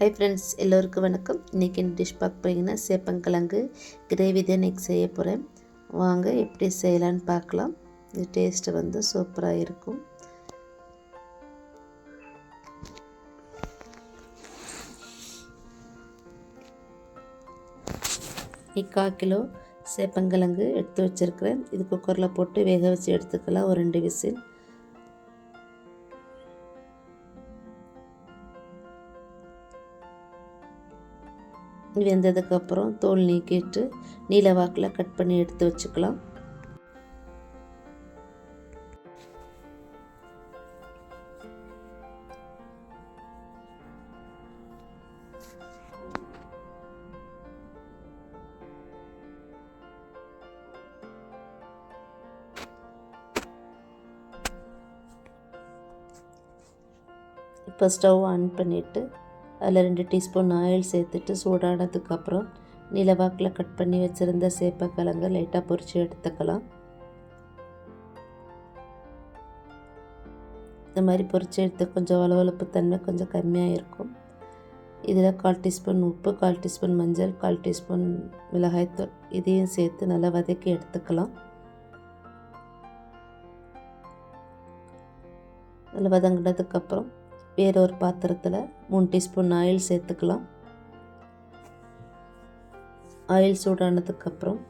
Hi friends எல்லோருக்கும் வணக்கம். இன்றைக்கி டிஷ் பார்க்க போகிறீங்கன்னா சேப்பங்கிழங்கு கிரேவி தான் இன்றைக்கி செய்ய போகிறேன் வாங்க எப்படி செய்யலான்னு பார்க்கலாம். இது டேஸ்ட்டு வந்து சூப்பராக இருக்கும். கால் கிலோ சேப்பங்கிழங்கு எடுத்து வச்சுருக்கிறேன். இது குக்கரில் போட்டு வேக வச்சு எடுத்துக்கலாம். ஒரு ரெண்டு விசில். வெந்ததுக்கப்புறம் தோல் நீக்கிட்டு நீல வாக்கில் கட் பண்ணி எடுத்து வச்சுக்கலாம். இப்போ ஸ்டவ் ஆன் பண்ணிவிட்டு அதில் ரெண்டு டீஸ்பூன் ஆயில் சேர்த்துட்டு சூடானதுக்கப்புறம் நிலவாக்கில் கட் பண்ணி வச்சுருந்த சேப்பக்கிழங்க லைட்டாக பொரித்து எடுத்துக்கலாம். இந்த மாதிரி பொரித்து எடுத்து கொஞ்சம் வளவளப்பு தன்மை கொஞ்சம் கம்மியாக இருக்கும். இதில் கால் டீஸ்பூன் உப்பு கால் டீஸ்பூன் மஞ்சள் கால் டீஸ்பூன் மிளகாய்த்தூள் இதையும் சேர்த்து நல்லா வதக்கி எடுத்துக்கலாம். நல்லா வதங்கினதுக்கப்புறம் வேறொரு பாத்திரத்தில் மூணு டீஸ்பூன் ஆயில் சேர்த்துக்கலாம். ஆயில் சூடானதுக்கப்புறம்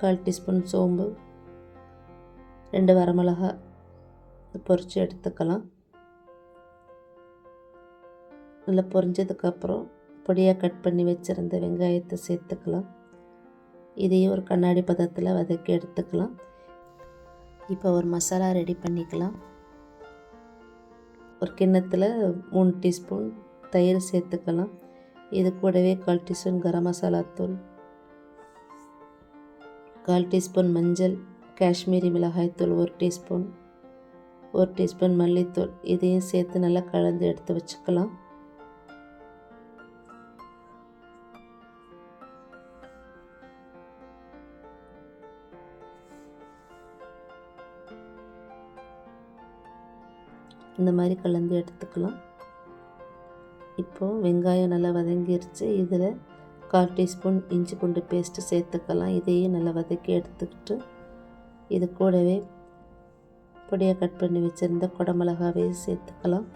கால் டீஸ்பூன் சோம்பு ரெண்டு வரமிளகா பொரித்து எடுத்துக்கலாம். நல்லா பொரிஞ்சதுக்கப்புறம் பொடியாக கட் பண்ணி வச்சுருந்த வெங்காயத்தை சேர்த்துக்கலாம். இதையும் ஒரு கண்ணாடி பதத்தில் வதக்கி எடுத்துக்கலாம். இப்போ ஒரு மசாலா ரெடி பண்ணிக்கலாம். ஒரு கிண்ணத்தில் மூணு டீஸ்பூன் தயிர் சேர்த்துக்கலாம். இது கூடவே கால் டீஸ்பூன் கரம் மசாலா தூள் கால் டீஸ்பூன் மஞ்சள் காஷ்மீரி மிளகாய் தூள் ஒரு டீஸ்பூன் ஒரு டீஸ்பூன் மல்லித்தூள். இதையும் சேர்த்து நல்லா கலந்து எடுத்து வச்சுக்கலாம். இந்த மாதிரி கலந்து எடுத்துக்கலாம். இப்போது வெங்காயம் நல்லா வதங்கிருச்சு. இதில் கால் டீஸ்பூன் இஞ்சி பூண்டு பேஸ்ட்டு சேர்த்துக்கலாம். இதையும் நல்லா வதக்கி எடுத்துக்கிட்டு இது கூடவே பொடியாக கட் பண்ணி வச்சுருந்த குடமிளகாவே சேர்த்துக்கலாம்.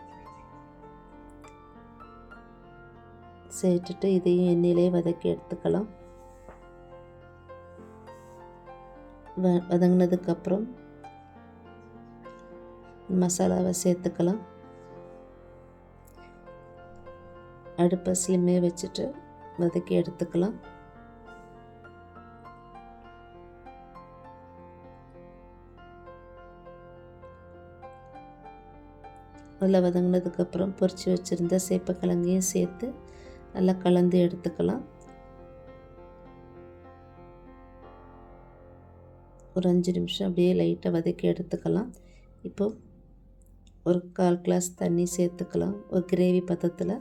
சேர்த்துட்டு இதையும் எண்ணெயிலே வதக்கி எடுத்துக்கலாம். வ வதங்கினதுக்கப்புறம் மசாலாவை சேர்த்துக்கலாம். அடுப்பை ஸ்லிம்மே வச்சுட்டு வதக்கி எடுத்துக்கலாம். நல்லா வதங்கினதுக்கப்புறம் பொரித்து வச்சுருந்த சேப்பக்கிழங்கையும் சேர்த்து நல்லா கலந்து எடுத்துக்கலாம். ஒரு அஞ்சு நிமிஷம் அப்படியே லைட்டாக வதக்கி எடுத்துக்கலாம். இப்போது ஒரு கால் கிளாஸ் தண்ணி சேர்த்துக்கலாம். ஒரு கிரேவி பதத்தில்.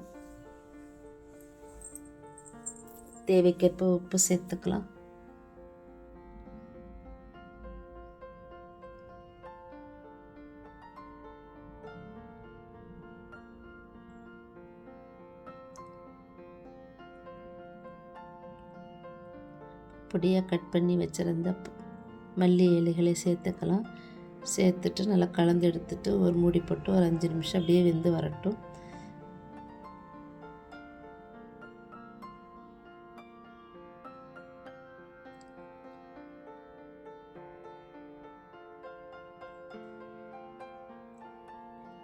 தேவைக்கேற்ப உப்பு சேர்த்துக்கலாம். பொடியாக கட் பண்ணி வச்சுருந்த மல்லி இலைகளை சேர்த்துக்கலாம். சேர்த்துட்டு நல்லா கலந்து எடுத்துட்டு ஒரு மூடி போட்டு ஒரு அஞ்சு நிமிஷம் அப்படியே வெந்து வரட்டும்.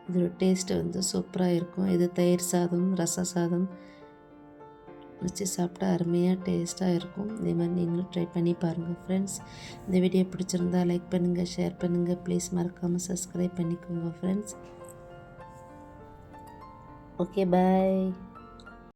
இதோட டேஸ்ட்டு வந்து சூப்பராக இருக்கும். இது தயிர் சாதம் ரச சாதம் வச்சு சாப்பிட்டா அருமையாக டேஸ்ட்டாக இருக்கும். இதே மாதிரி நீங்களும் ட்ரை பண்ணி பாருங்கள் ஃப்ரெண்ட்ஸ் இந்த வீடியோ பிடிச்சிருந்தா லைக் பண்ணுங்கள் ஷேர் பண்ணுங்கள் ப்ளீஸ் மறக்காமல் சப்ஸ்கிரைப் பண்ணிக்கோங்க ஃப்ரெண்ட்ஸ் ஓகே பாய்